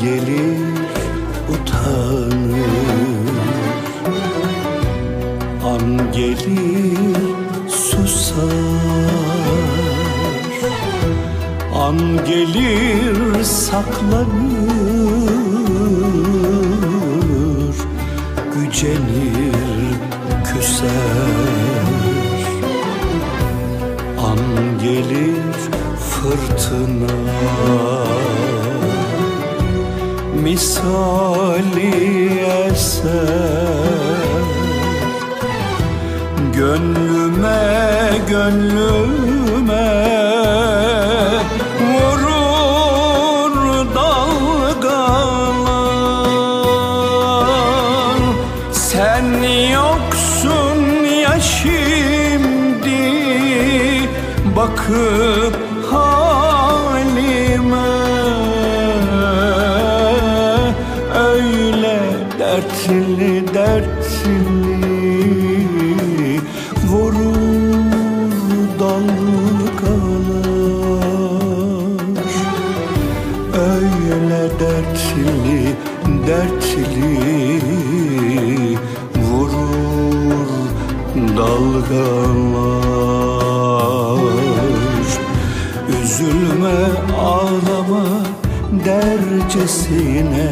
gelir utanır. An gelir susar. An gelir saklanır. Gücenir küser. An gelir fırtına. Misali eser. Gönlüme gönlüme Vurur dalgalar. Sen yoksun ya şimdi Bakıp halime dertli dertli. Vurur dalgalar Öyle dertli dertli. Vurur dalgalar Üzülme ağlama dercesine